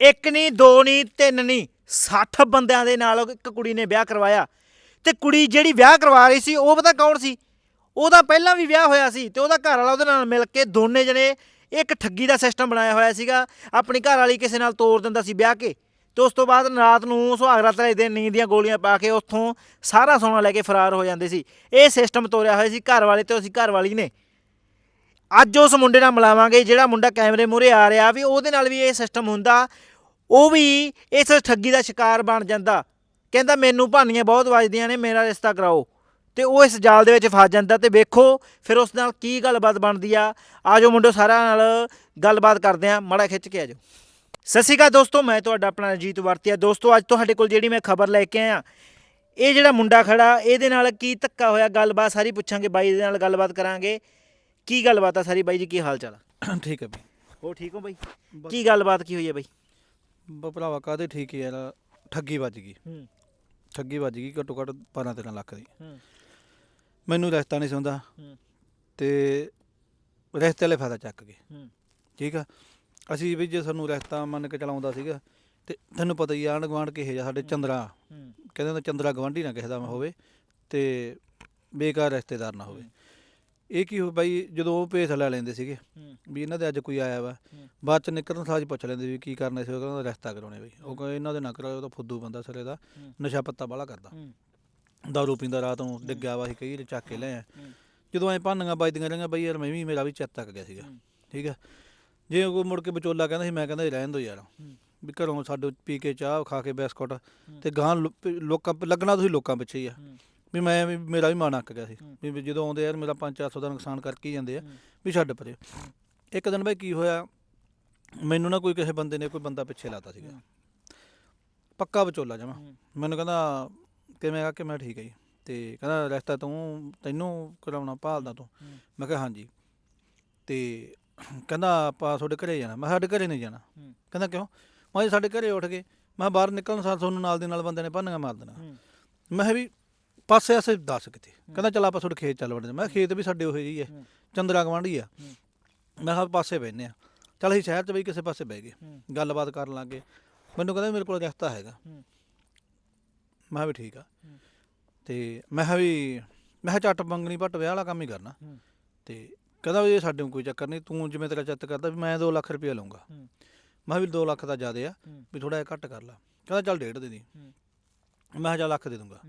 ਇੱਕ ਨਹੀਂ ਦੋ ਨਹੀਂ ਤਿੰਨ ਨਹੀਂ 60 ਬੰਦਿਆਂ ਦੇ ਨਾਲ ਇੱਕ ਕੁੜੀ ਨੇ ਵਿਆਹ ਕਰਵਾਇਆ। ਤੇ ਕੁੜੀ ਜਿਹੜੀ ਵਿਆਹ ਕਰਵਾ ਰਹੀ ਸੀ, ਉਹ ਪਤਾ ਕੌਣ ਸੀ? ਉਹਦਾ ਪਹਿਲਾਂ ਵੀ ਵਿਆਹ ਹੋਇਆ ਸੀ ਤੇ ਉਹਦਾ ਘਰ ਵਾਲਾ ਉਹਦੇ ਨਾਲ ਮਿਲ ਕੇ ਦੋਨੇ ਜਣੇ ਇੱਕ ਠੱਗੀ ਦਾ ਸਿਸਟਮ ਬਣਾਇਆ ਹੋਇਆ ਸੀਗਾ। ਆਪਣੀ ਘਰ ਵਾਲੀ ਕਿਸੇ ਨਾਲ ਤੋਰ ਦਿੰਦਾ ਸੀ ਵਿਆਹ ਕੇ। ਤੇ ਉਸ ਤੋਂ ਬਾਅਦ ਰਾਤ ਨੂੰ ਸੁਹਾਗ ਰਾਤ ਵਾਲੇ ਦਿਨ ਨੀਂਦ ਦੀਆਂ ਗੋਲੀਆਂ ਪਾ ਕੇ ਉੱਥੋਂ ਸਾਰਾ ਸੋਨਾ ਲੈ ਕੇ ਫਰਾਰ ਹੋ ਜਾਂਦੇ ਸੀ। ਇਹ ਸਿਸਟਮ ਤੋਰਿਆ ਹੋਇਆ ਸੀ ਘਰ ਵਾਲੇ ਤੇ ਉਸ ਘਰ ਵਾਲੀ ਨੇ। ਅੱਜ ਉਸ ਮੁੰਡੇ ਨਾਲ ਮਿਲਾਵਾਂਗੇ, ਜਿਹੜਾ ਮੁੰਡਾ ਕੈਮਰੇ ਮੂਹਰੇ ਆ ਰਿਹਾ ਵੀ ਉਹਦੇ ਨਾਲ ਵੀ ਇਹ ਸਿਸਟਮ ਹੁੰਦਾ। ਉਹ ਵੀ ਇਸ ਠੱਗੀ ਦਾ ਸ਼ਿਕਾਰ ਬਣ ਜਾਂਦਾ। ਕਹਿੰਦਾ ਮੈਨੂੰ ਭਾਨੀਆਂ ਬਹੁਤ ਵੱਜਦੀਆਂ ਨੇ ਮੇਰਾ ਰਿਸ਼ਤਾ ਕਰਾਓ। ਤੇ ਉਹ ਇਸ ਜਾਲ ਦੇ ਵਿੱਚ ਫਸ ਜਾਂਦਾ ਤੇ ਵੇਖੋ ਫਿਰ ਉਸ ਨਾਲ ਕੀ ਗੱਲਬਾਤ ਬਣਦੀ ਆ। ਆਜੋ ਮੁੰਡੋ ਸਾਰਿਆਂ ਨਾਲ ਗੱਲਬਾਤ ਕਰਦੇ ਆ। ਮੜਾ ਖਿੱਚ ਕੇ ਆਜੋ। ਸਤਿ ਸ਼੍ਰੀ ਅਕਾਲ ਦੋਸਤੋ ਮੈਂ ਤੁਹਾਡਾ ਆਪਣਾ ਅਜੀਤ ਵਰਤੀਆ। ਦੋਸਤੋ ਅੱਜ ਤੁਹਾਡੇ ਕੋਲ ਜਿਹੜੀ ਮੈਂ ਖਬਰ ਲੈ ਕੇ ਆਇਆ ਇਹ ਜਿਹੜਾ ਮੁੰਡਾ ਖੜਾ ਇਹਦੇ ਨਾਲ ਕੀ ਧੱਕਾ ਹੋਇਆ? ਗੱਲਬਾਤ ਸਾਰੀ ਪੁੱਛਾਂਗੇ ਬਾਈ ਦੇ ਨਾਲ ਗੱਲਬਾਤ ਕਰਾਂਗੇ। ਕੀ ਗੱਲਬਾਤ ਆ ਸਾਰੀ ਬਾਈ ਜੀ? ਕੀ ਹਾਲ ਚਾਲ ਆ? ਠੀਕ ਹੈ ਬਈ। ਹੋ ਠੀਕ ਹੋ ਬਾਈ? ਕੀ ਗੱਲਬਾਤ ਕੀ ਹੋਈ ਹੈ ਬਾਈ? ਬ ਭਰਾਵਾ ਕਾਦੇ ਠੀਕ ਯਾਰ? ਠੱਗੀ ਵੱਜ ਗਈ। ਹੂੰ। ਠੱਗੀ ਵੱਜ ਗਈ ਘੱਟੋ ਘੱਟ 12 13 ਲੱਖ ਦੀ। ਹੂੰ। ਮੈਨੂੰ ਰਸਤਾ ਨਹੀਂ ਸੁਣਦਾ। ਹੂੰ। ਤੇ ਰਸਤੇ ਵਾਲੇ ਫਾਇਦਾ ਚੱਕ ਗਏ। ਹੂੰ। ਠੀਕ ਆ? ਅਸੀਂ ਵੀ ਜੇ ਸਾਨੂੰ ਰਸਤਾ ਮੰਨ ਕੇ ਚਲਾਉਂਦਾ ਸੀਗਾ ਤੇ ਤੈਨੂੰ ਪਤਾ ਹੀ ਆਂਢ ਗੁਆਂਢ ਕਿਹੇ ਜਿਹਾ ਸਾਡੇ ਚੰਦਰਾ। ਹੂੰ। ਕਹਿੰਦੇ ਹੁੰਦੇ ਚੰਦਰਾ ਗਵਾਂਢੀ ਨਾ ਕਿਸੇ ਦਾ ਹੋਵੇ ਤੇ ਬੇਕਾਰ ਰਿਸ਼ਤੇਦਾਰ ਨਾ ਹੋਵੇ। ਇਹ ਕੀ ਹੋ ਬਾਈ ਜਦੋਂ ਉਹ ਭੇਸ ਲੈ ਲੈਂਦੇ ਸੀਗੇ ਹੂੰ ਵੀ ਇਹਨਾਂ ਦੇ ਅੱਜ ਕੋਈ ਆਇਆ ਵਾ ਹੂੰ। ਬਾਅਦ ਚ ਨਿਕਲਣ ਸਾਜ ਪੁੱਛ ਲੈਂਦੇ ਵੀ ਕੀ ਕਰਨਾ ਸੀ ਉਹ ਕਹਿੰਦਾ ਰਸਤਾ ਕਰਾਉਣੇ ਬਈ ਉਹ ਕਹਿੰਦਾ ਇਹਨਾਂ ਦੇ ਨਾ ਕਰਾਓ ਉਹ ਤਾਂ ਫੁੱਦੂ ਬੰਦਾ ਸਿਰੇ ਦਾ ਹੂੰ। ਨਸ਼ਾ ਪੱਤਾ ਬਾਹਲਾ ਕਰਦਾ ਹੂੰ ਦਾਰੂ ਪੀਂਦਾ ਰਾਤ ਨੂੰ ਡਿੱਗਿਆ ਵਾ ਸੀ ਕਈ ਵਾਰੀ ਚੱਕ ਕੇ ਲੈ ਆ ਹੂੰ। ਜਦੋਂ ਐ ਭਾਨੀਆਂ ਵੱਜਦੀਆਂ ਰਹੀਆਂ ਬਈ ਯਾਰ ਮੈਂ ਵੀ ਮੇਰਾ ਵੀ ਚਿੱਤ ਤੱਕ ਗਿਆ ਸੀਗਾ ਹੂੰ। ਠੀਕ ਆ ਜੇ ਉਹ ਮੁੜ ਕੇ ਵਿਚੋਲਾ ਕਹਿੰਦਾ ਸੀ ਮੈਂ ਕਹਿੰਦਾ ਸੀ ਰਹਿਣ ਦੋ ਯਾਰ ਹੂੰ। ਵੀ ਘਰੋਂ ਸਾਡੇ ਪੀ ਕੇ ਚਾਹ ਖਾ ਕੇ ਬਿਸਕੁਟ ਤੇ ਗਾਂ ਲੋਕਾਂ ਲੱਗਣਾ ਤੁਸੀਂ ਲੋਕਾਂ ਪਿੱਛੇ ਹੀ ਆ ਹੂੰ। ਵੀ ਮੈਂ ਵੀ ਮੇਰਾ ਵੀ ਮਨ ਅੱਕ ਗਿਆ ਸੀ। ਵੀ ਵੀ ਜਦੋਂ ਆਉਂਦੇ ਯਾਰ ਮੇਰਾ 5-400 ਦਾ ਨੁਕਸਾਨ ਕਰਕੇ ਹੀ ਜਾਂਦੇ ਆ। ਵੀ ਛੱਡ ਪਰੇ ਇੱਕ ਦਿਨ ਬਾਈ ਕੀ ਹੋਇਆ ਮੈਨੂੰ ਨਾ ਕੋਈ ਕਿਸੇ ਬੰਦੇ ਨੇ ਕੋਈ ਬੰਦਾ ਪਿੱਛੇ ਲਾਤਾ ਸੀਗਾ। ਪੱਕਾ ਵਿਚੋਲਾ ਜਮਾ। ਮੈਨੂੰ ਕਹਿੰਦਾ ਕਿਵੇਂ ਆ ਕਿ ਮੈਂ ਠੀਕ ਹੈ ਜੀ ਤੇ ਕਹਿੰਦਾ ਰਸਤਾ ਤੂੰ ਤੈਨੂੰ ਕਰਾਉਣਾ ਭਾਲਦਾ ਤੂੰ। ਮੈਂ ਕਿਹਾ ਹਾਂਜੀ ਤੇ ਕਹਿੰਦਾ ਆਪਾਂ ਤੁਹਾਡੇ ਘਰੇ ਜਾਣਾ ਮੈਂ ਸਾਡੇ ਘਰੇ ਨਹੀਂ ਜਾਣਾ। ਕਹਿੰਦਾ ਕਿਉਂ ਮੈਂ ਸਾਡੇ ਘਰੇ ਉੱਠ ਗਏ ਮੈਂ ਬਾਹਰ ਨਿਕਲਣ ਸਾਰ ਤੁਹਾਨੂੰ ਨਾਲ ਦੇ ਨਾਲ ਬੰਦੇ ਨੇ ਭਾਨੀਆਂ ਮਾਰ ਦੇਣਾ। ਮੈਂ ਵੀ ਪਾਸੇ ਆਸੇ ਦੱਸ ਕਿਤੇ ਕਹਿੰਦਾ ਚੱਲ ਆਪਾਂ ਤੁਹਾਡੇ ਖੇਤ ਚੱਲ ਵੜਦੇ ਮੈਂ ਕਿਹਾ ਖੇਤ ਵੀ ਸਾਡੇ ਉਹੇ ਜਿਹੀ ਹੈ। ਚੰਦਰਾ ਗਵਾਂਢੀ ਆ। ਮੈਂ ਕਿਹਾ ਪਾਸੇ ਬੈਠਨੇ ਆ ਚੱਲ ਅਸੀਂ ਸ਼ਹਿਰ 'ਚ ਬਈ ਕਿਸੇ ਪਾਸੇ ਬਹਿ ਗਏ। ਗੱਲਬਾਤ ਕਰਨ ਲੱਗੇ ਮੈਨੂੰ ਕਹਿੰਦਾ ਮੇਰੇ ਕੋਲ ਰਸਤਾ ਹੈਗਾ। ਮੈਂ ਵੀ ਠੀਕ ਆ। ਤੇ ਮੈਂ ਕਿਹਾ ਵੀ ਮੈਂ ਕਿਹਾ ਝੱਟ ਮੰਗਣੀ ਭੱਟ ਵਿਆਹ ਵਾਲਾ ਕੰਮ ਹੀ ਕਰਨਾ। ਤੇ ਕਹਿੰਦਾ ਵੀ ਇਹ ਸਾਡੇ ਨੂੰ ਕੋਈ ਚੱਕਰ ਨਹੀਂ ਤੂੰ ਜਿਵੇਂ ਤੇਰਾ ਚਿੱਤ ਕਰਦਾ ਵੀ ਮੈਂ 2 ਲੱਖ ਰੁਪਏ ਲਊਂਗਾ ਹੂੰ। ਮੈਂ ਵੀ 2 ਲੱਖ ਦਾ ਜ਼ਿਆਦੇ ਆ। ਵੀ ਥੋੜਾ ਜਿਹਾ ਘੱਟ ਕਰ ਲਾ ਕਹਿੰਦਾ ਚੱਲ ਡੇਢ ਦੇ ਦੀ। ਮੈਂ ਕਿਹਾ ਚੱਲ ਲੱਖ ਦੇ ਦੂੰਗਾ।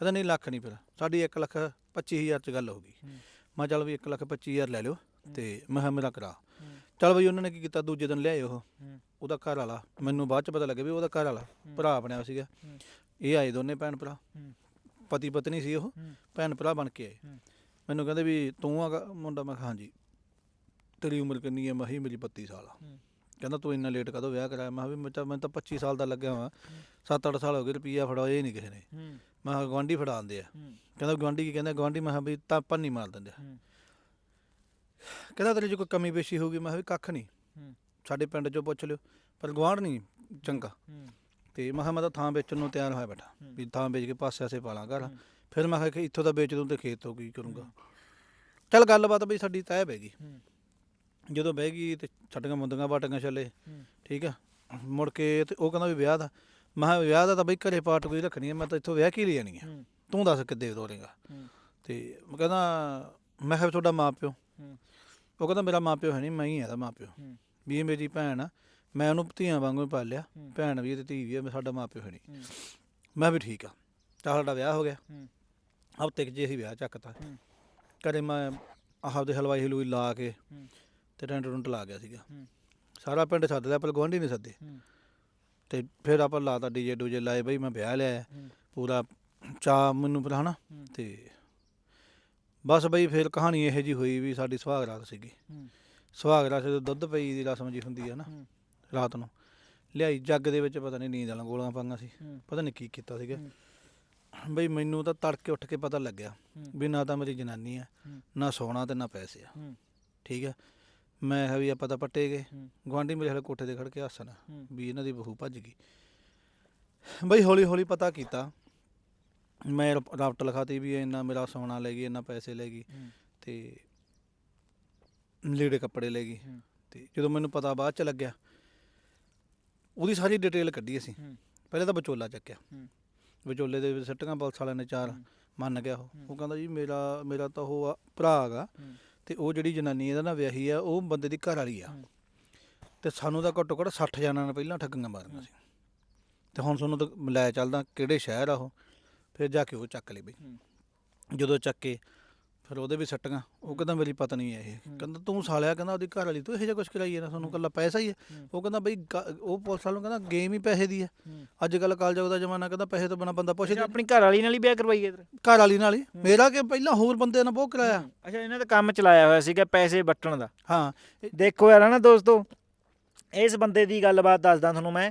ਕਹਿੰਦਾ ਨਹੀਂ ਲੱਖ ਨਹੀਂ ਫਿਰ ਸਾਡੀ 1 ਲੱਖ 25000 ਚ ਗੱਲ ਹੋ ਗਈ ਹੂੰ। ਮੈਂ ਚੱਲ ਵੀ 1 ਲੱਖ 25000 ਲੈ ਲਿਓ ਤੇ ਮੈਂ ਕਿਹਾ ਮੇਰਾ ਕਰਾ ਹੂੰ। ਚੱਲ ਬਈ ਉਹਨਾਂ ਨੇ ਕੀ ਕੀਤਾ ਦੂਜੇ ਦਿਨ ਲਿਆਏ ਉਹ ਹੂੰ। ਉਹਦਾ ਘਰ ਵਾਲਾ ਮੈਨੂੰ ਬਾਅਦ ਚ ਪਤਾ ਲੱਗਿਆ ਵੀ ਉਹਦਾ ਘਰ ਵਾਲਾ ਭਰਾ ਬਣਿਆ ਸੀਗਾ ਹੂੰ। ਇਹ ਆਏ ਦੋਨੇ ਭੈਣ ਭਰਾ ਹੂੰ। ਪਤੀ ਪਤਨੀ ਸੀ ਉਹ ਹੂੰ। ਭੈਣ ਭਰਾ ਬਣ ਕੇ ਆਏ ਹੂੰ। ਮੈਨੂੰ ਕਹਿੰਦੇ ਵੀ ਤੂੰ ਆ ਮੁੰਡਾ ਮੈਂ ਕਿਹਾ ਹਾਂਜੀ ਤੇਰੀ ਉਮਰ ਕਿੰਨੀ ਹੈ ਮੈਂ ਕਿਹਾ ਜੀ ਮੇਰੀ 32 ਸਾਲ ਆ ਹੂੰ। ਕਹਿੰਦਾ ਤੂੰ ਇੰਨਾ ਲੇਟ ਕਦੋਂ ਵਿਆਹ ਕਰਾਇਆ ਮੈਂ ਵੀ ਮੈਂ ਤਾਂ ਮੈਂ ਤਾਂ 25 ਸਾਲ ਦਾ ਲੱਗਿਆ ਹਾਂ 7-8 ਸਾਲ ਹੋ ਗਏ ਰੁਪਈਆ ਫੜਾਓ ਇਹ ਨਹੀਂ ਕਿਸੇ ਨੇ ਹੂੰ। ਮੈਂ ਕਿਹਾ ਗਵਾਂਢੀ ਫੜਾਉਂਦੇ ਆ ਹੂੰ। ਕਹਿੰਦਾ ਗਵਾਂਢੀ ਕੀ ਕਹਿੰਦਾ ਗਵਾਂਢੀ ਮੈਂ ਕਿਹਾ ਵੀ ਤਾਂ ਪੰਨੀ ਮਾਰ ਦਿੰਦੇ ਆ ਹੂੰ। ਕਹਿੰਦਾ ਤੇਰੇ 'ਚ ਕੋਈ ਕਮੀ ਪੇਸ਼ੀ ਹੋਊਗੀ ਮੈਂ ਕਿਹਾ ਵੀ ਕੱਖ ਨਹੀਂ ਹੂੰ। ਸਾਡੇ ਪਿੰਡ 'ਚੋਂ ਪੁੱਛ ਲਿਓ ਪਰ ਗਵਾਂਢ ਨਹੀਂ ਚੰਗਾ ਹੂੰ। ਤੇ ਮੈਂ ਕਿਹਾ ਮੈਂ ਤਾਂ ਥਾਂ ਵੇਚਣ ਨੂੰ ਤਿਆਰ ਹੋਇਆ ਬੈਠਾ ਹੂੰ। ਵੀ ਥਾਂ ਵੇਚ ਕੇ ਪਾਸੇ ਆਸੇ ਪਾਲਾਂ ਘਰ ਹੂੰ। ਫਿਰ ਮੈਂ ਕਿਹਾ ਕਿ ਇੱਥੋਂ ਦਾ ਵੇਚ ਦੂੰ ਤੇ ਖੇਤ ਤੋਂ ਕੀ ਕਰੂੰਗਾ ਚੱਲ ਗੱਲਬਾਤ ਬਈ ਸਾਡੀ ਤੈਅ ਪੈ ਗਈ ਹੂੰ। ਜਦੋਂ ਬਹਿ ਗਈ ਤੇ ਛੱਡੀਆਂ ਮੁੰਦੀਆਂ ਬਾਟੀਆਂ ਛੱਲੇ ਹੂੰ। ਠੀਕ ਆ ਮੁੜ ਕੇ ਤੇ ਉਹ ਕਹਿੰਦਾ ਵੀ ਵਿਆਹ ਦਾ ਮੈਂ ਕਿਹਾ ਵਿਆਹ ਦਾ ਤਾਂ ਬਈ ਘਰੇ ਪਾਰਟ ਕੋਈ ਰੱਖਣੀ ਹੈ ਮੈਂ ਤਾਂ ਇੱਥੋਂ ਵਿਆਹ ਕੀ ਲੈ ਜਾਣੀ ਹੈ ਹੂੰ। ਤੂੰ ਦੱਸ ਕਿੱਦੇ ਤੋਰੇਗਾ ਹੂੰ। ਤੇ ਮੈਂ ਕਹਿੰਦਾ ਮੈਂ ਕਿਹਾ ਵੀ ਤੁਹਾਡਾ ਮਾਂ ਪਿਓ ਹੂੰ। ਉਹ ਕਹਿੰਦਾ ਮੇਰਾ ਮਾਂ ਪਿਓ ਹੈ ਨਹੀਂ ਮੈਂ ਹੀ ਇਹਦਾ ਮਾਂ ਪਿਓ ਹੂੰ। ਵੀ ਇਹ ਮੇਰੀ ਭੈਣ ਆ ਮੈਂ ਉਹਨੂੰ ਧੀਆਂ ਵਾਂਗੂ ਹੀ ਪਾਲਿਆ ਹੂੰ। ਭੈਣ ਵੀ ਹੈ ਤੇ ਧੀ ਵੀ ਹੈ ਮੈਂ ਸਾਡਾ ਮਾਂ ਪਿਓ ਹੈ ਨਹੀਂ ਹੂੰ। ਮੈਂ ਵੀ ਠੀਕ ਆ ਤਾਂ ਸਾਡਾ ਵਿਆਹ ਹੋ ਗਿਆ ਹੂੰ। ਹਫ਼ਤੇ ਕੁ ਜੇ ਅਸੀਂ ਵਿਆਹ ਚੱਕਤਾ ਹੂੰ। ਘਰੇ ਮੈਂ ਆਹ ਦੇ ਹਲਵਾਈ ਹਲੂਈ ਲਾ ਕੇ ਹੂੰ। ਤੇ ਟੈਂਟ ਟੁੰਟ ਲਾ ਗਿਆ ਸੀਗਾ ਹੂੰ। ਸਾਰਾ ਪਿੰਡ ਸੱਦ ਲਿਆ ਪਰ ਗਵਾਂਢੀ ਨਹੀਂ ਸੱਦੇ ਹੂੰ। ਤੇ ਫਿਰ ਆਪਾਂ ਲਾਤਾ ਡੀਜੇ ਡੂਜੇ ਲਾਏ ਬਈ ਮੈਂ ਵਿਆਹ ਲਿਆ ਹੂੰ। ਪੂਰਾ ਚਾ ਮੈਨੂੰ ਫਿਰ ਹਨਾ ਹੂੰ। ਤੇ ਬਸ ਬਈ ਫਿਰ ਕਹਾਣੀ ਇਹੋ ਜੀ ਹੋਈ ਵੀ ਸਾਡੀ ਸੁਹਾਗ ਰਾਤ ਸੀਗੀ ਹੂੰ। ਸੁਹਾਗ ਰਾਤ ਜਦੋਂ ਦੁੱਧ ਪਈ ਦੀ ਰਸਮ ਜੀ ਹੁੰਦੀ ਆ ਨਾ ਹੂੰ। ਰਾਤ ਨੂੰ ਲਿਆਈ ਜੱਗ ਦੇ ਵਿੱਚ ਪਤਾ ਨਹੀਂ ਨੀਂਦ ਵਾਲਾ ਗੋਲੀਆਂ ਪਾਈਆਂ ਸੀ ਹੂੰ। ਪਤਾ ਨਹੀਂ ਕੀ ਕੀਤਾ ਸੀਗਾ ਹੂੰ। ਬਈ ਮੈਨੂੰ ਤਾਂ ਤੜਕੇ ਉੱਠ ਕੇ ਪਤਾ ਲੱਗਿਆ ਹੂੰ। ਵੀ ਨਾ ਤਾਂ ਮੇਰੀ ਜਨਾਨੀ ਆ ਹੂੰ। ਨਾ ਸੋਨਾ ਤੇ ਨਾ ਪੈਸੇ ਆ ਹੂੰ। ਠੀਕ ਆ ਮੈਂ ਕਿਹਾ ਵੀ ਆਪਾਂ ਤਾਂ ਪੱਟੇ ਗਏ ਹੂੰ। ਗਵਾਂਢੀ ਮੇਰੇ ਹਲੇ ਕੋਠੇ ਤੇ ਖੜ ਕੇ ਹੱਸਣ ਹੂੰ। ਵੀ ਇਹਨਾਂ ਦੀ ਬਹੂ ਭੱਜ ਗਈ ਬਈ ਹੌਲੀ ਹੌਲੀ ਪਤਾ ਕੀਤਾ ਮੈਂ ਰਪ- ਰਾਪਟ ਲਿਖਾਤੀ ਵੀ ਇੰਨਾ ਮੇਰਾ ਸੋਨਾ ਲੈ ਗਈ ਇੰਨਾ ਪੈਸੇ ਲੈ ਗਈ ਹੂੰ। ਤੇ ਲੀੜੇ ਕੱਪੜੇ ਲੈ ਗਈ ਹੂੰ। ਤੇ ਜਦੋਂ ਮੈਨੂੰ ਪਤਾ ਬਾਅਦ ਚ ਲੱਗਿਆ ਉਹਦੀ ਸਾਰੀ ਡਿਟੇਲ ਕੱਢੀ ਅਸੀਂ ਹੂੰ। ਪਹਿਲੇ ਤਾਂ ਵਿਚੋਲਾ ਚੱਕਿਆ ਹੂੰ। ਵਿਚੋਲੇ ਦੇ ਵਿੱਚ ਸੱਟੀਆਂ ਪੁਲਿਸ ਵਾਲਿਆਂ ਨੇ ਚਾਰ ਹੂੰ। ਮੰਨ ਗਿਆ ਉਹ। ਉਹ ਕਹਿੰਦਾ ਜੀ ਮੇਰਾ ਮੇਰਾ ਤਾਂ ਉਹ ਆ, ਭਰਾ ਹੈਗਾ ਹੂੰ। ਤੇ ਉਹ ਜਿਹੜੀ ਜਨਾਨੀ ਇਹਦਾ ਨਾਲ ਵਿਆਹੀ ਆ ਉਹ ਬੰਦੇ ਦੀ ਘਰ ਵਾਲੀ ਆ। ਤੇ ਸਾਨੂੰ ਤਾਂ ਘੱਟੋ ਘੱਟ 60 ਜਣਾਂ ਨੇ ਪਹਿਲਾਂ ਠੱਗੀਆਂ ਮਾਰੀਆਂ ਸੀ ਤੇ ਹੁਣ ਤੁਹਾਨੂੰ ਤਾਂ ਲੈ ਚੱਲਦਾ ਕਿਹੜੇ ਸ਼ਹਿਰ ਆ ਉਹ ਫਿਰ ਜਾ ਕੇ ਉਹ ਚੱਕ ਲਈ ਬਈ। ਜਦੋਂ ਚੱਕੇ ਫਿਰ ਉਹਦੇ ਵੀ ਸੱਟੀਆਂ ਉਹ ਕਹਿੰਦਾ ਮੇਰੀ ਪਤਨੀ ਹੈ ਇਹ। ਕਹਿੰਦਾ ਤੂੰ ਸਾਲਿਆ ਕਹਿੰਦਾ ਉਹਦੀ ਘਰ ਵਾਲੀ ਤੂੰ ਇਹੋ ਜਿਹਾ ਕੁਝ ਕਰਾਈਏ ਨਾ ਤੁਹਾਨੂੰ ਕੱਲਾ ਪੈਸਾ ਹੀ ਹੈ। ਉਹ ਕਹਿੰਦਾ ਬਈ ਗ- ਉਹ ਪੁਲਿਸ ਵਾਲੋਂ ਕਹਿੰਦਾ ਗੇਮ ਹੀ ਪੈਸੇ ਦੀ ਹੈ। ਅੱਜ ਕੱਲ ਕਾਲਜੋਗ ਦਾ ਜ਼ਮਾਨਾ ਕਹਿੰਦਾ ਪੈਸੇ ਤੋਂ ਬਿਨਾ ਬੰਦਾ ਅੱਛਾ ਪੁੱਛਦਾ ਆਪਣੀ ਘਰ ਵਾਲੀ ਨਾਲ ਹੀ ਵਿਆਹ ਕਰਵਾਈਏ ਤੇਰਾ ਘਰ ਵਾਲੀ ਨਾਲ ਹੀ। ਮੇਰਾ ਕਿ ਪਹਿਲਾਂ ਹੋਰ ਬੰਦੇ ਨਾਲ ਬਹੁਤ ਕਰਾਇਆ। ਅੱਛਾ ਇਹਨਾਂ ਦਾ ਕੰਮ ਚਲਾਇਆ ਹੋਇਆ ਸੀਗਾ ਪੈਸੇ ਵੱਟਣ ਦਾ। ਹਾਂ। ਇਹ- ਦੇਖੋ ਯਾਰ ਨਾ ਦੋਸਤੋ ਇਸ ਬੰਦੇ ਦੀ ਗੱਲਬਾਤ ਦੱਸਦਾ ਤੁਹਾਨੂੰ ਮੈਂ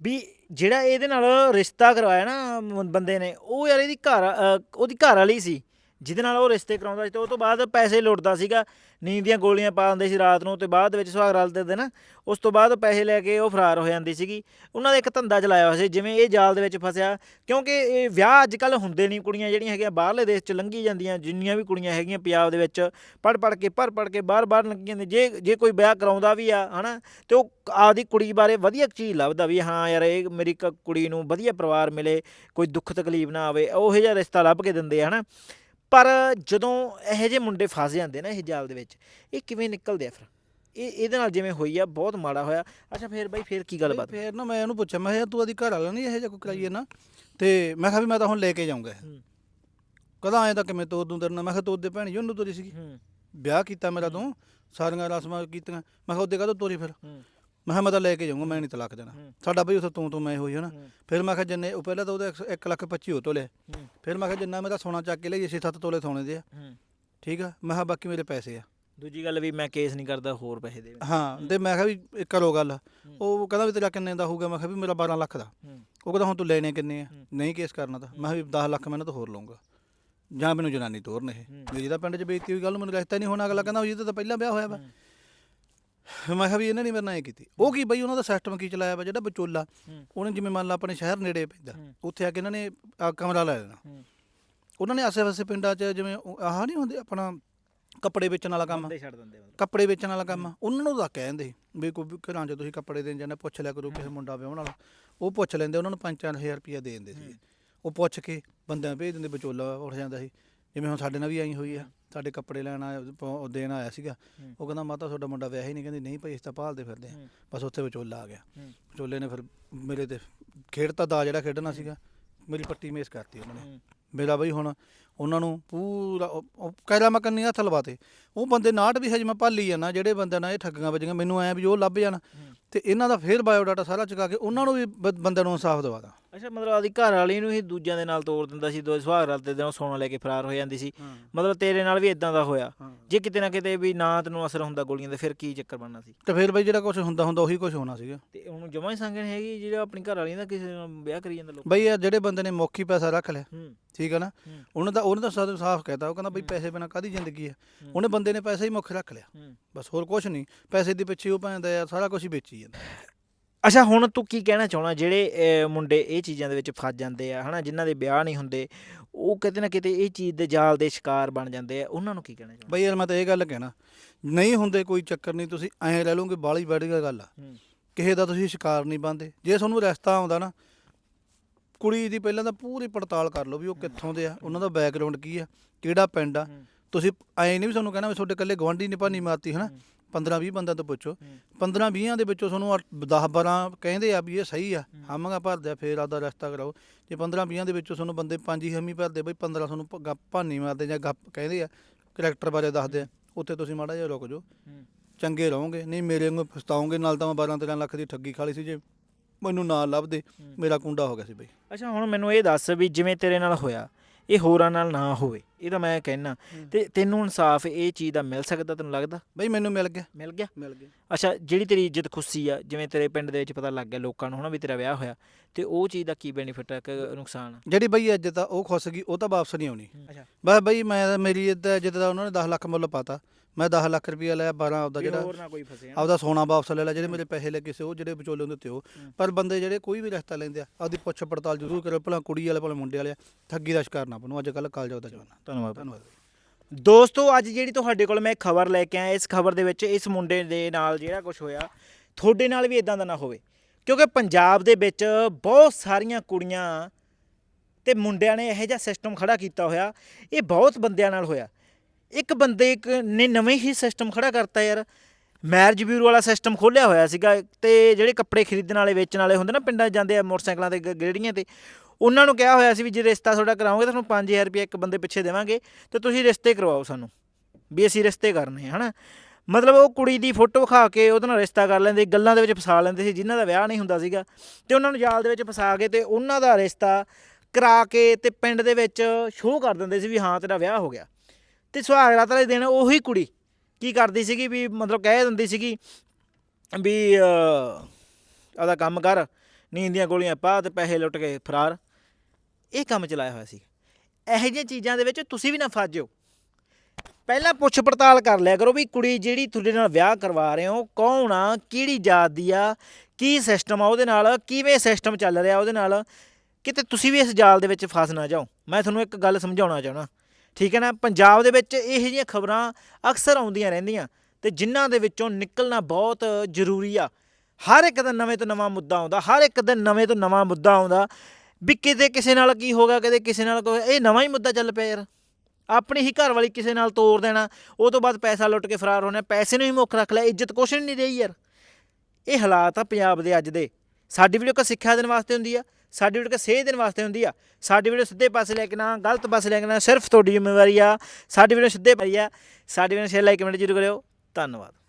ਵੀ ਜਿਹੜਾ ਇਹਦੇ ਨਾਲ ਰਿਸ਼ਤਾ ਕਰਵਾਇਆ ਨਾ ਮ- ਬੰਦੇ ਨੇ ਉਹ ਯਾਰ ਇਹਦੀ ਘਰ ਅ, ਉਹਦੀ ਘਰ ਵਾਲੀ ਸੀ। ਜਿਹਦੇ ਨਾਲ ਉਹ ਰਿਸ਼ਤੇ ਕਰਾਉਂਦਾ ਸੀ ਤੇ ਉਹ ਤੋਂ ਬਾਅਦ ਪੈਸੇ ਲੁੱਟਦਾ ਸੀਗਾ। ਨੀਂਦ ਦੀਆਂ ਗੋਲੀਆਂ ਪਾ ਦਿੰਦੇ ਸੀ ਰਾਤ ਨੂੰ ਤੇ ਬਾਅਦ ਵਿੱਚ ਸੁਹਾਗ ਰਲ ਦੇ ਨਾ ਉਸ ਤੋਂ ਬਾਅਦ ਪੈਸੇ ਲੈ ਕੇ ਉਹ ਫਰਾਰ ਹੋ ਜਾਂਦੀ ਸੀਗੀ। ਉਹਨਾਂ ਦਾ ਇੱਕ ਧੰਦਾ ਚਲਾਇਆ ਹੋਇਆ ਸੀ, ਜਿਵੇਂ ਇਹ ਜਾਲ ਦੇ ਵਿੱਚ ਫਸਿਆ, ਕਿਉਂਕਿ ਇਹ ਵਿਆਹ ਅੱਜ ਕੱਲ ਹੁੰਦੇ ਨਹੀਂ। ਕੁੜੀਆਂ ਜਿਹੜੀਆਂ ਹੈਗੀਆਂ ਬਾਹਰਲੇ ਦੇਸ਼ 'ਚ ਲੰਘੀ ਜਾਂਦੀਆਂ, ਜਿੰਨੀਆਂ ਵੀ ਕੁੜੀਆਂ ਹੈਗੀਆਂ ਪੰਜਾਬ ਦੇ ਵਿੱਚ ਪੜ ਪੜ ਕੇ ਭਰ ਪੜ ਕੇ ਬਾਹਰ ਬਾਹਰ ਲੰਘੀ ਜਾਂਦੀਆਂ ਜੇ ਜੇ ਕੋਈ ਵਿਆਹ ਕਰਾਉਂਦਾ ਵੀ ਆ, ਹਨਾ, ਤੇ ਉਹ ਆਪਦੀ ਕੁੜੀ ਬਾਰੇ ਵਧੀਆ ਚੀਜ਼ ਲੱਭਦਾ ਵੀ ਹਾਂ ਯਾਰ, ਇਹ ਮੇਰੀ ਕ- ਕੁੜੀ ਨੂੰ ਵਧੀਆ ਪਰਿਵਾਰ ਮਿਲੇ, ਕੋਈ ਦੁੱਖ ਤਕਲੀਫ ਨਾ ਆਵੇ, ਉਹੋ ਜਿਹਾ ਰਿਸ਼ਤਾ ਲੱਭ ਕੇ ਦਿੰਦੇ ਆ, ਹਨਾ। ਪਰ ਜਦੋਂ ਇਹੋ ਜਿਹੇ ਮੁੰਡੇ ਫਸ ਜਾਂਦੇ ਨਾ ਇਹ ਜਾਲ ਦੇ ਵਿੱਚ ਇਹ ਕਿਵੇਂ ਨਿਕਲਦੇ ਆ ਫਿਰ? ਇਹ ਇਹਦੇ ਨਾਲ ਜਿਵੇਂ ਹੋਈ ਆ ਬਹੁਤ ਮਾੜਾ ਹੋਇਆ। ਅੱਛਾ ਫੇਰ ਬਾਈ ਫੇਰ ਕੀ ਗੱਲਬਾਤ? ਫਿਰ ਨਾ ਮੈਂ ਉਹਨੂੰ ਪੁੱਛਿਆ ਮੈਂ ਕਿਹਾ ਤੂੰ ਆਦੀ ਘਰ ਵਾਲਾ ਨਹੀਂ ਇਹੋ ਜਿਹਾ ਕੋਈ ਕਰਾਈਏ ਨਾ? ਤੇ ਮੈਂ ਕਿਹਾ ਵੀ ਮੈਂ ਤਾਂ ਹੁਣ ਲੈ ਕੇ ਜਾਊਂਗਾ ਇਹ। ਹੂੰ। ਕਹਿੰਦਾ ਐਂ ਤਾਂ ਕਿਵੇਂ ਤੋਰ ਦੂੰ ਤੇਰੇ ਨਾਲ? ਮੈਂ ਕਿਹਾ ਤੋਰ ਦੇ ਭੈਣ ਜੀ ਉਹਨੂੰ ਤੋਰੀ ਸੀਗੀ। ਹੂੰ। ਵਿਆਹ ਕੀਤਾ ਮੇਰਾ ਤੂੰ ਸਾਰੀਆਂ ਰਸਮਾਂ ਕੀਤੀਆਂ। ਮੈਂ ਕਿਹਾ ਉਹਦੇ ਕਾਹਤੋਂ ਤੋਰੀ ਫਿਰ? ਹੂੰ। ਮੈਂ ਕਿਹਾ ਮੈਂ ਤਾਂ ਲੈ ਕੇ ਜਾਊਂਗਾ ਮੈਂ ਨਹੀਂ ਤਲਾਕ ਦੇਣਾ। ਹੂੰ। ਸਾਡਾ ਬਈ ਉੱਥੇ ਤੂੰ ਤੂੰ ਮੈਂ ਹੋਈ ਹਨਾ ਹੂੰ। ਫਿਰ ਮੈਂ ਕਿਹਾ ਜਿੰਨੇ ਉਹ ਪਹਿਲਾਂ ਤਾਂ ਉਹਦਾ 1 ਲੱਖ 25 ਹੋ ਤੋਲੇ ਹੂੰ। ਫਿਰ ਮੈਂ ਕਿਹਾ ਜਿੰਨਾ ਮੇਰਾ ਸੋਨਾ ਚੱਕ ਕੇ ਲਈ 6-7 ਤੋਲੇ ਸੋਨੇ ਦੇ ਆ। ਹੂੰ। ਠੀਕ ਆ? ਮੈਂ ਕਿਹਾ ਬਾਕੀ ਮੇਰੇ ਪੈਸੇ ਆ। ਦੂਜੀ ਗੱਲ ਵੀ ਮੈਂ ਕੇਸ ਨਹੀਂ ਕਰਦਾ ਹੋਰ ਪੈਸੇ ਦੇ ਹਾਂ ਤੇ ਮੈਂ ਕਿਹਾ ਵੀ ਇਹ ਕਰੋ ਗੱਲ। ਉਹ ਕਹਿੰਦਾ ਵੀ ਤੇਰਾ ਕਿੰਨੇ ਦਾ ਹੋਊਗਾ? ਮੈਂ ਕਿਹਾ ਵੀ ਮੇਰਾ 12 ਲੱਖ ਦਾ। ਹੂੰ। ਉਹ ਕਹਿੰਦਾ ਹੁਣ ਤੂੰ ਲੈਣੇ ਕਿੰਨੇ ਆ? ਹੂੰ। ਨਹੀਂ ਕੇਸ ਕਰਨਾ ਤਾਂ। ਮੈਂ ਕਿਹਾ ਵੀ 10 ਲੱਖ ਮੈਂ ਇਹਨਾਂ ਤੋਂ ਹੋਰ ਲਵਾਂਗਾ ਜਾਂ ਮੈਨੂੰ ਜਨਾਨੀ ਤੋਰਨ ਇਹ। ਹੂੰ। ਤਾਂ ਪਿੰਡ 'ਚ ਬੇਇੱਜ਼ਤੀ ਹੋਈ ਗੱਲ ਨੂੰ ਮੈਨੂੰ ਰਿਸ਼ਤਾ ਨਹੀਂ ਹੋਣਾ। ਅਗਲਾ ਕਹਿੰਦਾ ਉਹ ਜਿਹਦੇ ਤਾਂ ਪਹਿਲਾਂ ਵਿਆਹ ਹੋਇਆ ਵਾ। ਹੂੰ। ਮੈਂ ਕਿਹਾ ਵੀ ਇਹਨਾਂ ਨੇ ਮੇਰੇ ਨਾਲ ਇਹ ਕੀਤੀ। ਉਹ ਕੀ ਬਈ ਉਹਨਾਂ ਦਾ ਸਿਸਟਮ ਕੀ ਚਲਾਇਆ ਵਾ? ਜਿਹੜਾ ਵਿਚੋਲਾ। ਉਹਨੇ ਜਿਵੇਂ ਮੰਨ ਲਾ ਆਪਣੇ ਸ਼ਹਿਰ ਨੇੜੇ ਪੈਂਦਾ। ਉੱਥੇ ਆ ਕੇ ਇਹਨਾਂ ਨੇ ਆਹ ਕਮਰਾ ਲੈ ਲੈਣਾ। ਉਹਨਾਂ ਨੇ ਆਸੇ-ਪਾਸੇ ਪਿੰਡਾਂ 'ਚ ਜਿਵੇਂ ਉਹ ਆਹ ਨਹੀਂ ਹੁੰਦੇ ਆਪਣਾ ਕੱਪੜੇ ਵੇਚਣ ਵਾਲਾ ਕੰਮ? ਬੰਦੇ ਛੱਡ ਦਿੰਦੇ ਮਤਲਬ। ਕੱਪੜੇ ਵੇਚਣ ਵਾਲਾ ਕੰਮ? ਉਹਨਾਂ ਨੂੰ ਤਾਂ ਕਹਿੰਦੇ ਵੀ ਕੋਈ ਘਰਾਂ 'ਚ ਤੁਸੀਂ ਕੱਪੜੇ ਦੇਣ ਜਾਂਦੇ ਪੁੱਛ ਲਿਆ ਕਰੋ ਕਿਸੇ ਮੁੰਡਾ ਵਿਆਹਣ ਵਾਲਾ। ਉਹ ਪੁੱਛ ਲੈਂਦੇ ਉਹਨਾਂ ਨੂੰ 5-4000 ਰੁਪਇਆ ਦੇ ਦਿੰਦੇ ਸੀ ਉਹ ਪੁੱਛ ਕੇ ਬੰਦਿਆਂ ਭੇਜ ਦਿੰਦੇ ਵਿਚੋਲਾ ਉੱਠ ਜਾਂਦਾ ਸੀ। ਜਿਵੇਂ ਹੁਣ ਸਾਡੇ ਨਾਲ ਵੀ ਆਈ ਹੋਈ ਆ। ਸਾਡੇ ਕੱਪੜੇ ਲੈਣ ਆਇਆ ਦੇਣ ਆਇਆ ਸੀਗਾ ਹੂੰ। ਉਹ ਕਹਿੰਦਾ ਮਾਤਾ ਤੁਹਾਡਾ ਮੁੰਡਾ ਵਿਆਹ ਹੀ ਨਹੀਂ ਕਹਿੰਦੀ ਨਹੀਂ ਭਾਈ ਇਸ ਤਾਂ ਭਾਲਦੇ ਫਿਰਦੇ ਆ ਹੂੰ। ਬਸ ਉੱਥੇ ਵਿਚੋਲਾ ਆ ਗਿਆ ਹੂੰ। ਵਿਚੋਲੇ ਨੇ ਫਿਰ ਮੇਰੇ ਤੇ ਖੇਡਤਾ ਦਾ ਜਿਹੜਾ ਖੇਡਣਾ ਸੀਗਾ ਮੇਰੀ ਪੱਟੀ ਮੇਸ ਕਰਤੀ ਉਹਨਾਂ ਨੇ ਹੂੰ। ਮੇਰਾ ਬਈ ਹੁਣ ਉਹਨਾਂ ਨੂੰ ਪੂਰਾ ਕਹਿਲਾ ਮੈਂ ਕੰਨੀ ਹੱਥ ਲਵਾਤੇ ਉਹ ਬੰਦੇ ਨਾਟ ਵੀ ਹਜੇ ਮੈਂ ਭਾਲੀ ਜਾਣਾ ਜਿਹੜੇ ਬੰਦੇ ਨਾਲ ਇਹ ਠੱਗੀਆਂ ਵੱਜੀਆਂ ਮੈਨੂੰ ਐ ਵੀ ਉਹ ਲੱਭ ਜਾਣ ਹੂੰ। ਤੇ ਇਹਨਾਂ ਦਾ ਫੇਰ ਬਾਇਓਡਾਟਾ ਸਾਰਾ ਚੁਕਾ ਕੇ ਉਹਨਾਂ ਨੂੰ ਵੀ ਬ- ਬੰਦੇ ਨੂੰ ਇਨਸਾਫ ਦਵਾਦਾ ਅੱਛਾ ਮਤਲਬ ਆਦੀ ਘਰ ਵਾਲੀ ਨੂੰ ਹੀ ਦੂਜਿਆਂ ਦੇ ਨਾਲ ਤੋੜ ਦਿੰਦਾ ਸੀ ਦੋ ਸੁਹਾਗ ਰਲ ਦੇ ਦਿਨ ਸੋਨਾ ਲੈ ਕੇ ਫਰਾਰ ਹੋ ਜਾਂਦੀ ਸੀ। ਮਤਲਬ ਤੇਰੇ ਨਾਲ ਵੀ ਇਦਾਂ ਦਾ ਹੋਇਆ। ਜੇ ਕਿਤੇ ਨਾ ਕਿਤੇ ਵੀ ਨਾ ਤੈਨੂੰ ਅਸਰ ਹੁੰਦਾ ਗੋਲੀਆਂ ਦੇ ਫਿਰ ਕੀ ਚੱਕਰ ਬਣਨਾ ਸੀ? ਤੇ ਫਿਰ ਬਈ ਜਿਹੜਾ ਕੁਝ ਹੁੰਦਾ ਹੁੰਦਾ ਉਹੀ ਕੁਝ ਹੋਣਾ ਸੀਗਾ। ਤੇ ਉਹਨੂੰ ਜਮਾ ਹੀ ਸੰਗਣ ਹੈਗੀ ਜਿਹੜਾ ਆਪਣੀ ਘਰ ਵਾਲੀ ਦਾ ਕਿਸੇ ਨਾਲ ਵਿਆਹ ਕਰੀ ਜਾਂਦਾ ਲੋਕ ਬਈ ਇਹ ਜਿਹੜੇ ਬੰਦੇ ਨੇ ਮੌਖੀ ਪੈਸਾ ਰੱਖ ਲਿਆ ਠੀਕ ਹੈ ਨਾ। ਉਹਨੇ ਤਾਂ ਉਹਨੇ ਤਾਂ ਸਾਦ ਸਾਫ਼ ਕਹਿਤਾ ਉਹ ਕਹਿੰਦਾ ਬਈ ਪੈਸੇ ਬਿਨਾ ਕਾਦੀ ਜ਼ਿੰਦਗੀ ਹੈ। ਉਹਨੇ ਬੰਦੇ ਨੇ ਪੈਸਾ ਹੀ ਮੁੱਖ ਰੱਖ ਲਿਆ। ਬਸ ਹੋਰ ਕੁਝ ਨਹੀਂ। ਪੈਸੇ ਦੇ ਪਿੱਛੇ ਉਹ ਪੈਂਦਾ ਯਾਰ ਸਾਰਾ ਕੁਝ ਹੀ ਵੇਚੀ ਜਾਂਦਾ। ਅੱਛਾ ਹੁਣ ਤੂੰ ਕੀ ਕਹਿਣਾ ਚਾਹਣਾ? ਜਿਹੜੇ ਅਹ, ਮੁੰਡੇ ਇਹ ਚੀਜ਼ਾਂ ਦੇ ਵਿੱਚ ਫਸ ਜਾਂਦੇ ਆ ਹਨਾ ਜਿਨ੍ਹਾਂ ਦੇ ਵਿਆਹ ਨਹੀਂ ਹੁੰਦੇ ਉਹ ਕਿਤੇ ਨਾ ਕਿਤੇ ਇਹ ਚੀਜ਼ ਦੇ ਜਾਲ ਦੇ ਸ਼ਿਕਾਰ ਬਣ ਜਾਂਦੇ ਆ। ਉਹਨਾਂ ਨੂੰ ਕੀ ਕਹਿਣਾ ਚਾਹਣਾ? ਬਈ ਯਾਰ ਮੈਂ ਤਾਂ ਇਹ ਗੱਲ ਕਹਿਣਾ। ਨਹੀਂ ਹੁੰਦੇ ਕੋਈ ਚੱਕਰ ਨਹੀਂ ਤੁਸੀਂ ਐਂ ਲੈ ਲਓਗੇ ਬਾਲੀ ਵਧੀਆ ਗੱਲ ਆ। ਕਿਸੇ ਦਾ ਤੁਸੀਂ ਸ਼ਿਕਾਰ ਨਹੀਂ ਬੰਦੇ ਜੇ ਤੁਹਾਨੂੰ ਰਸਤਾ ਆਉਂਦਾ ਨਾ ਕੁੜੀ ਦੀ ਪਹਿਲਾਂ ਤਾਂ ਪੂਰੀ ਪੜਤਾਲ ਕਰ ਲਓ ਵੀ ਉਹ ਕਿੱਥੋਂ ਦੇ ਆ ਉਹਨਾਂ ਦਾ ਬੈਕਗ੍ਰਾਉਂਡ ਕੀ ਆ ਕਿਹੜਾ ਪਿੰਡ ਆ। ਤੁਸੀਂ ਐਂ ਨਹੀਂ ਵੀ ਤੁਹਾਨੂੰ ਕਹਿਣਾ ਵੀ ਤੁਹਾਡੇ ਇਕੱਲੇ ਗਵਾਂਢੀ ਨੇ ਭਾਨੀ ਮਾਰਤੀ ਹਨਾ। 15 20 ਬੰਦਿਆਂ ਤੋਂ ਪੁੱਛੋ। ਹੂੰ। 15 20 ਦੇ ਵਿੱਚੋਂ ਤੁਹਾਨੂੰ 10 12 ਕਹਿੰਦੇ ਆ ਵੀ ਇਹ ਸਹੀ ਆ। ਹਾਮਾਂਗਾ ਭਰਦੇ ਆ ਫੇਰ ਆਦਾ ਰਸਤਾ ਕਰਾਓ। ਜੇ 15 20 ਦੇ ਵਿੱਚੋਂ ਤੁਹਾਨੂੰ ਬੰਦੇ ਪੰਜ ਹੀ ਹਮੀ ਭਰਦੇ ਬਈ 15 ਤੁਹਾਨੂੰ ਗੱਪ ਭਾਨੀ ਮਾਰਦੇ ਜਾਂ ਗੱਪ ਕਹਿੰਦੇ ਆ ਕਰੈਕਟਰ ਬਾਰੇ ਦੱਸਦੇ ਆ ਉੱਥੇ ਤੁਸੀਂ ਮਾੜਾ ਜਿਹਾ ਰੁਕ ਜਾਓ। ਚੰਗੇ ਰਹੋਗੇ। ਨਹੀਂ ਮੇਰੇ ਵਾਂਗੂ ਪਛਤਾਓਗੇ ਨਾਲ ਤਾਂ ਮੈਂ 12 13 ਲੱਖ ਦੀ ਠੱਗੀ ਖਾਲੀ ਸੀ ਜੇ ਮੈਨੂੰ ਨਾ ਲੱਭਦੇ। ਮੇਰਾ ਕੁੰਡਾ ਹੋ ਗਿਆ ਸੀ ਬਈ। ਅੱਛਾ ਹੁਣ ਮੈਨੂੰ ਇਹ ਦੱਸ ਵੀ ਜਿਵੇਂ ਤੇਰੇ ਨਾਲ ਹੋਇਆ ਇਹ ਹੋਰਾਂ ਨਾਲ ਨਾ ਹੋਵੇ। ਇਹ ਤਾਂ ਮੈਂ ਕਹਿਣਾ। ਤੇ ਤੈਨੂੰ ਇਨਸਾਫ ਇਹ ਚੀਜ਼ ਦਾ ਮਿਲ ਸਕਦਾ ਤੈਨੂੰ ਲੱਗਦਾ? ਬਈ ਮੈਨੂੰ ਮਿਲ ਗਿਆ। ਮਿਲ ਗਿਆ? ਮਿਲ ਗਿਆ। ਅੱਛਾ ਜਿਹੜੀ ਤੇਰੀ ਇੱਜ਼ਤ ਖੁਸ਼ੀ ਆ ਜਿਵੇਂ ਤੇਰੇ ਪਿੰਡ ਦੇ ਵਿੱਚ ਪਤਾ ਲੱਗ ਗਿਆ ਲੋਕਾਂ ਨੂੰ ਹਨਾ ਵੀ ਤੇਰਾ ਵਿਆਹ ਹੋਇਆ ਤੇ ਉਹ ਚੀਜ਼ ਦਾ ਕੀ ਬੈਨੀਫਿਟ ਹੈ ਕਿ ਨੁਕਸਾਨ ਆ? ਜਿਹੜੀ ਬਈ ਇੱਜ਼ਤ ਆ ਉਹ ਖੁੱਸ ਗਈ ਉਹ ਤਾਂ ਵਾਪਸ ਨਹੀਂ ਆਉਣੀ। ਅੱਛਾ ਬਸ ਬਈ ਮੈਂ ਮੇਰੀ ਇੱਜ਼ਤ ਇੱਜ਼ਤ ਦਾ ਉਹਨਾਂ ਨੇ 10 ਲੱਖ ਮੁੱਲ ਪਾਤਾ। ਮੈਂ 10 ਲੱਖ ਰੁਪਇਆ ਲਿਆ 12 ਆਪਦਾ ਜਿਹੜਾ ਹੋਰ ਨਾ ਕੋਈ ਫਸੇ ਆਪਦਾ ਸੋਨਾ ਵਾਪਸ ਲੈ ਲਿਆ ਜਿਹੜੇ ਮੇਰੇ ਪੈਸੇ ਲੱਗੇ ਸੀ ਉਹ ਜਿਹੜੇ ਵਿਚੋਲੇ ਹੁੰਦੇ ਤੇ ਉਹ। ਹੂੰ। ਪਰ ਬੰਦੇ ਜਿਹੜੇ ਕੋਈ ਵੀ ਰਸਤਾ ਲੈਂਦੇ ਆ ਆਪਦੀ ਪੁੱਛ ਪੜਤਾਲ ਜ਼ਰੂਰ ਕਰੋ ਭਲਾ ਕੁੜੀ ਵਾਲੇ ਭਲਾ ਮੁੰਡੇ ਵਾਲੇ ਆ। ਠੱਗੀ ਦਾ ਸ਼ਿਕਾਰ ਨਾ ਬਣੋ। ਅੱਜ ਕੱਲ ਕਾਲਜ ਦਾ ਜ਼ਮਾਨਾ ਧੰਨਵਾਦ। ਧੰਨਵਾਦ ਦੋਸਤੋ ਅੱਜ ਜਿਹੜੀ ਤੁਹਾਡੇ ਕੋਲ ਮੈਂ ਖਬਰ ਲੈ ਕੇ ਆਇਆ ਇਸ ਖਬਰ ਦੇ ਵਿੱਚ ਇਸ ਮੁੰਡੇ ਦੇ ਨਾਲ ਜਿਹੜਾ ਕੁਝ ਹੋਇਆ ਤੁਹਾਡੇ ਨਾਲ ਵੀ ਇਦਾਂ ਦਾ ਨਾ ਹੋਵੇ। ਕਿਉਂਕਿ ਪੰਜਾਬ ਦੇ ਵਿੱਚ ਬਹੁਤ ਸਾਰੀਆਂ ਕੁੜੀਆਂ ਤੇ ਮੁੰਡਿਆਂ ਨੇ ਇਹੋ ਜਿਹਾ ਸਿਸਟਮ ਖੜਾ ਕੀਤਾ ਹੋਇਆ ਇਹ ਬਹੁਤ ਬੰਦਿਆਂ ਨਾਲ ਹੋਇਆ। ਇੱਕ ਬੰਦੇ ਇੱਕ ਨੇ ਨਵੇਂ ਹੀ ਸਿਸਟਮ ਖੜਾ ਕਰਤਾ ਯਾਰ। ਮੈਰਿਜ ਬਿਊਰੋ ਵਾਲਾ ਸਿਸਟਮ ਖੋਲਿਆ ਹੋਇਆ ਸੀਗਾ ਤੇ ਜਿਹੜੇ ਕੱਪੜੇ ਖਰੀਦਣ ਵਾਲੇ, ਵੇਚਣ ਵਾਲੇ ਹੁੰਦੇ ਨਾ ਪਿੰਡਾਂ 'ਚ ਜਾਂਦੇ ਆ ਮੋਟਰਸਾਈਕਲਾਂ ਤੇ ਗੇੜੀਆਂ ਤੇ, ਉਹਨਾਂ ਨੂੰ ਕਿਹਾ ਹੋਇਆ ਸੀ ਵੀ ਜੇ ਰਿਸ਼ਤਾ ਤੁਹਾਡਾ ਕਰਾਓਗੇ ਤੁਹਾਨੂੰ 5000 ਰੁਪਏ ਇੱਕ ਬੰਦੇ ਪਿੱਛੇ ਦੇਵਾਂਗੇ ਤੇ ਤੁਸੀਂ ਰਿਸ਼ਤੇ ਕਰਵਾਓ ਸਾਨੂੰ, ਵੀ ਅਸੀਂ ਰਿਸ਼ਤੇ ਕਰਨੇ ਆ, ਹਨਾ। ਮਤਲਬ ਉਹ ਕੁੜੀ ਦੀ ਫੋਟੋ ਵਿਖਾ ਕੇ ਉਹਦੇ ਨਾਲ ਰਿਸ਼ਤਾ ਕਰ ਲੈਂਦੇ, ਗੱਲਾਂ ਦੇ ਵਿੱਚ ਫਸਾ ਲੈਂਦੇ ਸੀ, ਜਿਨ੍ਹਾਂ ਦਾ ਵਿਆਹ ਨਹੀਂ ਹੁੰਦਾ ਸੀਗਾ। ਤੇ ਉਹਨਾਂ ਨੂੰ ਜਾਲ ਦੇ ਵਿੱਚ ਫਸਾ ਕੇ ਤੇ ਉਹਨਾਂ ਦਾ ਰਿਸ਼ਤਾ ਕਰਾ ਕੇ ਤੇ ਪਿੰਡ ਦੇ ਵਿੱਚ ਸ਼ੋਅ ਕਰ ਦਿੰਦੇ ਸੀ ਵੀ ਹਾਂ, ਤੇਰਾ ਵਿਆਹ ਹੋ ਗਿਆ। ਤੇ ਸੁਹਾਗ ਰਾਤ ਵਾਲੇ ਦਿਨ ਉਹੀ ਕੁੜੀ। ਕੀ ਕਰਦੀ ਸੀਗੀ ਵੀ ਮਤਲਬ ਕਹਿ ਦਿੰਦੀ ਸੀਗੀ ਵੀ ਅਹ, ਕੰਮ ਕਰ ਨੀਂਦ ਦੀਆਂ ਗੋਲੀਆਂ ਪਾ ਤੇ ਪੈਸੇ ਲੁੱਟ ਕੇ ਫਰਾਰ। ਇਹ ਕੰਮ ਚਲਾਇਆ ਹੋਇਆ ਸੀ। ਇਹੋ ਜਿਹੀਆਂ ਚੀਜ਼ਾਂ ਦੇ ਵਿੱਚ ਤੁਸੀਂ ਵੀ ਨਾ ਫਸ ਜਾਓ। ਪਹਿਲਾਂ ਪੁੱਛ ਪੜਤਾਲ ਕਰ ਲਿਆ ਕਰੋ ਵੀ ਕੁੜੀ ਜਿਹੜੀ ਤੁਹਾਡੇ ਨਾਲ ਵਿਆਹ ਕਰਵਾ ਰਹੇ ਹੋ ਕੌਣ ਆ ਕਿਹੜੀ ਜਾਤ ਦੀ ਆ ਕੀ ਸਿਸਟਮ ਆ ਉਹਦੇ ਨਾਲ ਕਿਵੇਂ ਸਿਸਟਮ ਚੱਲ ਰਿਹਾ ਉਹਦੇ ਨਾਲ ਕਿਤੇ ਤੁਸੀਂ ਵੀ ਇਸ ਜਾਲ ਦੇ ਵਿੱਚ ਫਸ ਨਾ ਜਾਓ। ਮੈਂ ਤੁਹਾਨੂੰ ਇੱਕ ਗੱਲ ਸਮਝਾਉਣਾ ਚਾਹਣਾ ਠੀਕ ਹੈ ਨਾ? ਪੰਜਾਬ ਦੇ ਵਿੱਚ ਇਹੋ ਜਿਹੀਆਂ ਖਬਰਾਂ ਅਕਸਰ ਆਉਂਦੀਆਂ ਰਹਿੰਦੀਆਂ ਤੇ ਜਿਨ੍ਹਾਂ ਦੇ ਵਿੱਚੋਂ ਨਿਕਲਣਾ ਬਹੁਤ ਜ਼ਰੂਰੀ ਆ। ਹਰ ਇੱਕ ਦਿਨ ਨਵੇਂ ਤੋਂ ਨਵਾਂ ਮੁੱਦਾ ਆਉਂਦਾ, ਹਰ ਇੱਕ ਦਿਨ ਨਵੇਂ ਤੋਂ ਨਵਾਂ ਮੁੱਦਾ ਆਉਂਦਾ ਵੀ ਕਿਤੇ ਕਿਸੇ ਨਾਲ ਕੀ ਹੋ ਗਿਆ, ਕਿਤੇ ਕਿਸੇ ਨਾਲ ਕੋਈ ਇਹ ਨਵਾਂ ਹੀ ਮੁੱਦਾ ਚੱਲ ਪਿਆ ਯਾਰ। ਆਪਣੀ ਹੀ ਘਰ ਵਾਲੀ ਕਿਸੇ ਨਾਲ ਤੋੜ ਦੇਣਾ, ਉਹ ਤੋਂ ਬਾਅਦ ਪੈਸਾ ਲੁੱਟ ਕੇ ਫਰਾਰ ਹੋਣਾ, ਪੈਸੇ ਨੂੰ ਹੀ ਮੁੱਖ ਰੱਖ ਲਿਆ, ਇੱਜ਼ਤ ਕੁਛ ਨਹੀਂ ਰਹੀ ਯਾਰ। ਇਹ ਹਾਲਾਤ ਆ ਪੰਜਾਬ ਦੇ ਅੱਜ ਦੇ। ਸਾਡੀ ਵੀਡੀਓ ਕੋ ਸਿੱਖਿਆ ਦੇਣ ਵਾਸਤੇ ਹੁੰਦੀ ਆ। ਸਾਡੀ ਵੀਡੀਓ ਸੇਧ ਦੇਣ ਵਾਸਤੇ ਹੁੰਦੀ ਆ। ਸਾਡੀ ਵੀਡੀਓ ਸਿੱਧੇ ਪਾਸੇ ਲੈ ਕੇ ਨਾ, ਗਲਤ ਪਾਸੇ ਲੈ ਕੇ ਨਾ, ਸਿਰਫ ਤੁਹਾਡੀ ਜ਼ਿੰਮੇਵਾਰੀ ਆ। ਸਾਡੀ ਵੀਡੀਓ ਸਿੱਧੇ ਪਾਈ ਆ। ਸਾਡੀ ਵੀਡੀਓ ਸ਼ੇਅਰ ਲਾਈਕ ਕਮੈਂਟ ਜ਼ਰੂਰ ਕਰਿਓ। ਧੰਨਵਾਦ।